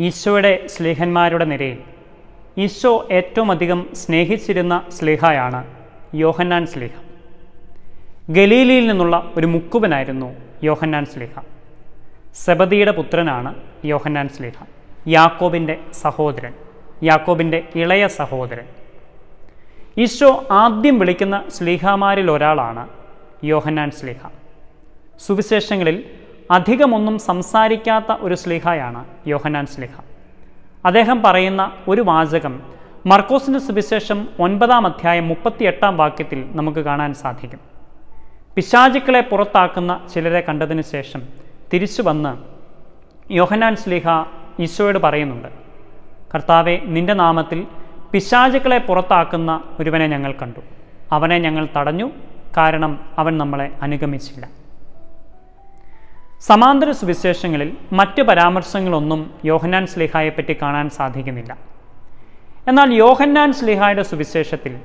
ഈശോയുടെ സ്ലേഹന്മാരുടെ നിരയിൽ. ഈശോ ഏറ്റവും അധികം സ്നേഹിച്ചിരുന്ന സ്ലേഹയാണ് യോഹന്നാൻ സ്ലേഹ. ഗലീലിയിൽ നിന്നുള്ള ഒരു മുക്കുവനായിരുന്നു യോഹന്നാൻ സ്ലേഹ. സെബദിയുടെ പുത്രനാണ് യോഹന്നാൻ സ്ലേഹ. യാക്കോബിന്റെ സഹോദരൻ യാക്കോബിന്റെ ഇളയ സഹോദരൻ. ഈശോ ആദ്യം വിളിക്കുന്ന സ്ലീഹാമാരിൽ ഒരാളാണ് യോഹന്നാൻ സ്ലീഹ. സുവിശേഷങ്ങളിൽ അധികമൊന്നും സംസാരിക്കാത്ത ഒരു സ്ലിഹയാണ് യോഹനാൻ സ്ലിഹ. അദ്ദേഹം പറയുന്ന ഒരു വാചകം മർക്കോസിന്റെ സുവിശേഷം ഒൻപതാം അധ്യായം മുപ്പത്തിയെട്ടാം വാക്യത്തിൽ നമുക്ക് കാണാൻ സാധിക്കും. പിശാചുക്കളെ പുറത്താക്കുന്ന ചിലരെ കണ്ടതിന് ശേഷം തിരിച്ചു വന്ന് യോഹനാൻ സ്ലിഹ ഈശോയോട് പറയുന്നുണ്ട് കർത്താവെ നിന്റെ നാമത്തിൽ പിശാചുക്കളെ പുറത്താക്കുന്ന ഒരുവനെ ഞങ്ങൾ കണ്ടു. അവനെ ഞങ്ങൾ തടഞ്ഞു. കാരണം അവൻ നമ്മളെ അനുഗമിച്ചില്ല. സമാന്തര സുവിശേഷങ്ങളിൽ മറ്റ് പരാമർശങ്ങളൊന്നും യോഹന്നാൻ സ്ലിഹായെപ്പറ്റി കാണാൻ സാധിക്കുന്നില്ല. എന്നാൽ യോഹന്നാൻ സ്ലിഹായുടെ സുവിശേഷത്തിൽ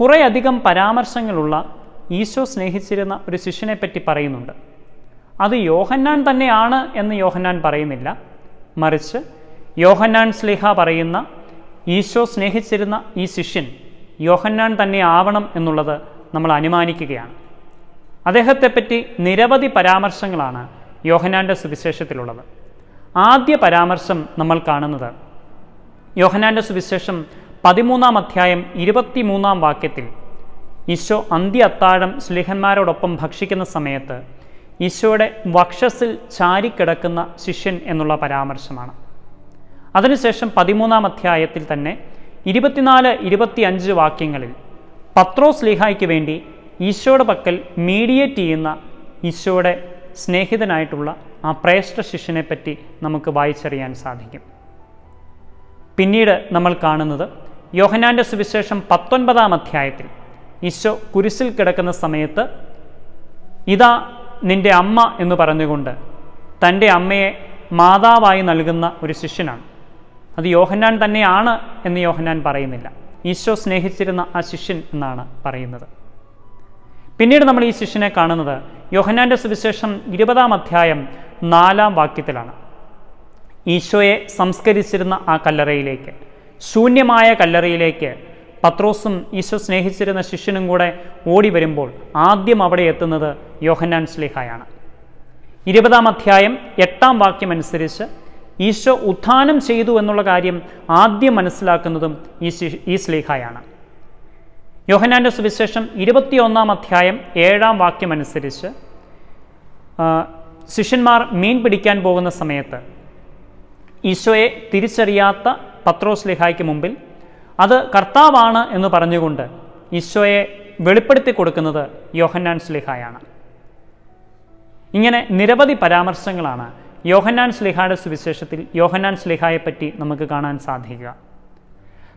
കുറേയധികം പരാമർശങ്ങളുള്ള ഈശോ സ്നേഹിച്ചിരുന്ന ഒരു ശിഷ്യനെപ്പറ്റി പറയുന്നുണ്ട്. അത് യോഹന്നാൻ തന്നെയാണ് എന്ന് യോഹന്നാൻ പറയുന്നില്ല. മറിച്ച് യോഹന്നാൻ സ്ലിഹ പറയുന്ന ഈശോ സ്നേഹിച്ചിരുന്ന ഈ ശിഷ്യൻ യോഹന്നാൻ തന്നെ ആവണം എന്നുള്ളത് നമ്മൾ അനുമാനിക്കുകയാണ്. അദ്ദേഹത്തെപ്പറ്റി നിരവധി പരാമർശങ്ങളാണ് യോഹനാന്റെ സുവിശേഷത്തിലുള്ളത്. ആദ്യ പരാമർശം നമ്മൾ കാണുന്നത് യോഹനാന്റെ സുവിശേഷം പതിമൂന്നാം അധ്യായം ഇരുപത്തിമൂന്നാം വാക്യത്തിൽ ഈശോ അന്ത്യ അത്താഴം സ്ലിഹന്മാരോടൊപ്പം ഭക്ഷിക്കുന്ന സമയത്ത് ഈശോയുടെ വക്ഷസിൽ ചാരിക്കിടക്കുന്ന ശിഷ്യൻ എന്നുള്ള പരാമർശമാണ്. അതിനുശേഷം പതിമൂന്നാം അധ്യായത്തിൽ തന്നെ ഇരുപത്തിനാല് ഇരുപത്തിയഞ്ച് വാക്യങ്ങളിൽ പത്രോസ് സ്ലിഹായ്ക്ക് വേണ്ടി ഈശോയുടെ പക്കൽ മീഡിയേറ്റ് ചെയ്യുന്ന ഈശോയുടെ സ്നേഹിതനായിട്ടുള്ള ആ പ്രേഷ്ഠ ശിഷ്യനെ പറ്റി നമുക്ക് വായിച്ചറിയാൻ സാധിക്കും. പിന്നീട് നമ്മൾ കാണുന്നത് യോഹനാന്റെ സുവിശേഷം പത്തൊൻപതാം അധ്യായത്തിൽ ഈശോ കുരിശിൽ കിടക്കുന്ന സമയത്ത് ഇതാ നിന്റെ അമ്മ എന്ന് പറഞ്ഞുകൊണ്ട് തന്റെ അമ്മയെ മാതാവായി നൽകുന്ന ഒരു ശിഷ്യനാണ്. അത് യോഹന്നാൻ തന്നെയാണ് എന്ന് യോഹന്നാൻ പറയുന്നില്ല. ഈശോ സ്നേഹിച്ചിരുന്ന ആ ശിഷ്യൻ എന്നാണ് പറയുന്നത്. പിന്നീട് നമ്മൾ ഈ ശിഷ്യനെ കാണുന്നത് യോഹനാന്റെ സുവിശേഷം ഇരുപതാം അധ്യായം നാലാം വാക്യത്തിലാണ്. ഈശോയെ സംസ്കരിച്ചിരുന്ന ആ കല്ലറയിലേക്ക് ശൂന്യമായ കല്ലറയിലേക്ക് പത്രോസും ഈശോ സ്നേഹിച്ചിരുന്ന ശിഷ്യനും കൂടെ ഓടി വരുമ്പോൾ ആദ്യം അവിടെ എത്തുന്നത് യോഹന്നാൻ സ്ലിഹായാണ്. ഇരുപതാം അധ്യായം എട്ടാം വാക്യം അനുസരിച്ച് ഈശോ ഉത്ഥാനം ചെയ്തു എന്നുള്ള കാര്യം ആദ്യം മനസ്സിലാക്കുന്നതും ഈ ഈ സ്ലീഹായാണ്. യോഹനാന്റെ സുവിശേഷം ഇരുപത്തിയൊന്നാം അധ്യായം ഏഴാം വാക്യമനുസരിച്ച് ശിഷ്യന്മാർ മീൻ പിടിക്കാൻ പോകുന്ന സമയത്ത് ഈശോയെ തിരിച്ചറിയാത്ത പത്രോസ് ലിഹായ്ക്ക് മുമ്പിൽ അത് കർത്താവാണ് എന്ന് പറഞ്ഞുകൊണ്ട് ഈശോയെ വെളിപ്പെടുത്തി കൊടുക്കുന്നത് യോഹന്നാൻ സ്ലിഹായാണ്. ഇങ്ങനെ നിരവധി പരാമർശങ്ങളാണ് യോഹന്നാൻ സ്ലിഹായുടെ സുവിശേഷത്തിൽ യോഹന്നാൻ സ്ലിഹായെപ്പറ്റി നമുക്ക് കാണാൻ സാധിക്കുക.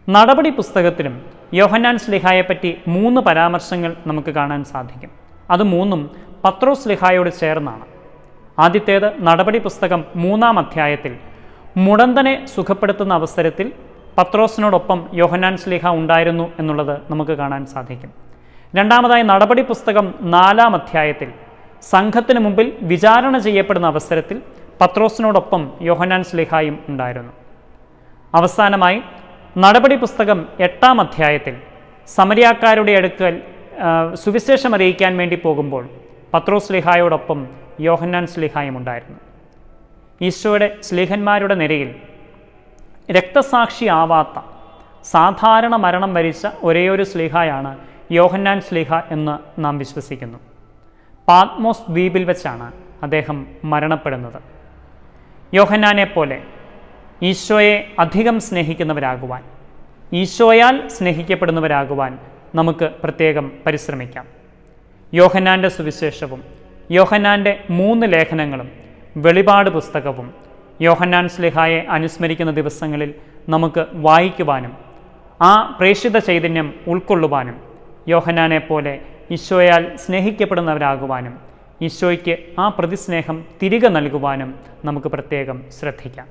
നടപടി പുസ്തകത്തിലും യോഹന്നാൻ സ്ലിഹായെപ്പറ്റി മൂന്ന് പരാമർശങ്ങൾ നമുക്ക് കാണാൻ സാധിക്കും. അത് മൂന്നും പത്രോസ് സ്ലിഹായോട് ചേർന്നാണ്. ആദ്യത്തേത് നടപടി പുസ്തകം മൂന്നാം അധ്യായത്തിൽ മുടന്തനെ സുഖപ്പെടുത്തുന്ന അവസരത്തിൽ പത്രോസിനോടൊപ്പം യോഹന്നാൻ സ്ലിഹ ഉണ്ടായിരുന്നു എന്നുള്ളത് നമുക്ക് കാണാൻ സാധിക്കും. രണ്ടാമതായി നടപടി പുസ്തകം നാലാം അധ്യായത്തിൽ സംഘത്തിന് മുമ്പിൽ വിചാരണ ചെയ്യപ്പെടുന്ന അവസരത്തിൽ പത്രോസിനോടൊപ്പം യോഹന്നാൻ സ്ലിഹായും ഉണ്ടായിരുന്നു അവസാനമായി നടപടി പുസ്തകം എട്ടാം അധ്യായത്തിൽ സമരിയാക്കാരുടെ അടുക്കൽ സുവിശേഷം അറിയിക്കാൻ വേണ്ടി പോകുമ്പോൾ പത്രോസ് സ്ലിഹായോടൊപ്പം യോഹന്നാൻ സ്ലിഹായും ഉണ്ടായിരുന്നു. ഈശോയുടെ സ്ലിഹന്മാരുടെ നിരയിൽ രക്തസാക്ഷി ആവാത്ത സാധാരണ മരണം വരിച്ച ഒരേയൊരു സ്ലിഹായാണ് യോഹന്നാൻ സ്ലിഹ എന്ന് നാം വിശ്വസിക്കുന്നു. പാത്മോസ് ദ്വീപിൽ വെച്ചാണ് അദ്ദേഹം മരണപ്പെടുന്നത്. യോഹന്നാനെ പോലെ ഈശോയെ അധികം സ്നേഹിക്കുന്നവരാകുവാൻ ഈശോയാൽ സ്നേഹിക്കപ്പെടുന്നവരാകുവാൻ നമുക്ക് പ്രത്യേകം പരിശ്രമിക്കാം. യോഹന്നാന്റെ സുവിശേഷവും യോഹന്നാന്റെ മൂന്ന് ലേഖനങ്ങളും വെളിപാട് പുസ്തകവും യോഹന്നാൻ സ്ലിഹായെ അനുസ്മരിക്കുന്ന ദിവസങ്ങളിൽ നമുക്ക് വായിക്കുവാനും ആ പ്രേക്ഷിത ചൈതന്യം ഉൾക്കൊള്ളുവാനും യോഹന്നാനെ പോലെ ഈശോയാൽ സ്നേഹിക്കപ്പെടുന്നവരാകുവാനും ഈശോയ്ക്ക് ആ പ്രതിസ്നേഹം തിരികെ നൽകുവാനും നമുക്ക് പ്രത്യേകം ശ്രദ്ധിക്കാം.